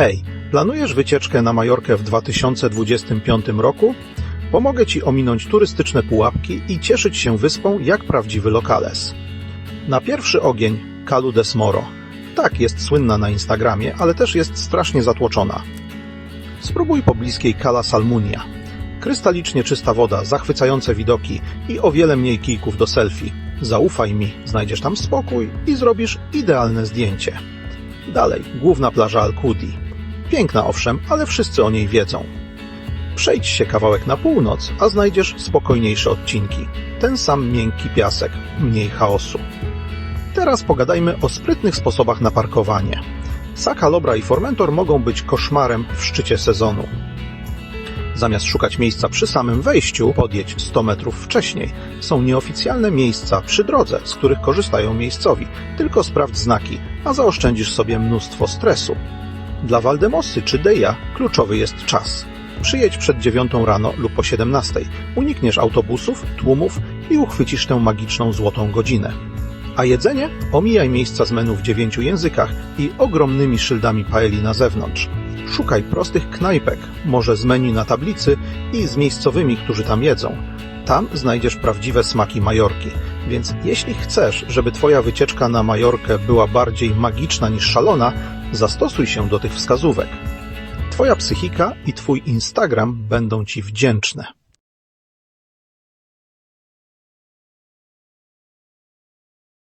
Hej, planujesz wycieczkę na Majorkę w 2025 roku? Pomogę Ci ominąć turystyczne pułapki i cieszyć się wyspą jak prawdziwy lokales. Na pierwszy ogień Calu des Moro. Tak, jest słynna na Instagramie, ale też jest strasznie zatłoczona. Spróbuj pobliskiej Cala Salmunia. Krystalicznie czysta woda, zachwycające widoki i o wiele mniej kijków do selfie. Zaufaj mi, znajdziesz tam spokój i zrobisz idealne zdjęcie. Dalej, główna plaża Al-Kudi. Piękna owszem, ale wszyscy o niej wiedzą. Przejdź się kawałek na północ, a znajdziesz spokojniejsze odcinki. Ten sam miękki piasek, mniej chaosu. Teraz pogadajmy o sprytnych sposobach na parkowanie. Saka Lobra i Formentor mogą być koszmarem w szczycie sezonu. Zamiast szukać miejsca przy samym wejściu, podjedź 100 metrów wcześniej. Są nieoficjalne miejsca przy drodze, z których korzystają miejscowi. Tylko sprawdź znaki, a zaoszczędzisz sobie mnóstwo stresu. Dla Waldemosy czy Deja kluczowy jest czas. Przyjedź przed dziewiątą rano lub po 17. Unikniesz autobusów, tłumów i uchwycisz tę magiczną złotą godzinę. A jedzenie? Omijaj miejsca z menu w dziewięciu językach i ogromnymi szyldami paeli na zewnątrz. Szukaj prostych knajpek, może z menu na tablicy i z miejscowymi, którzy tam jedzą. Tam znajdziesz prawdziwe smaki Majorki, więc jeśli chcesz, żeby Twoja wycieczka na Majorkę była bardziej magiczna niż szalona, zastosuj się do tych wskazówek. Twoja psychika i Twój Instagram będą Ci wdzięczne.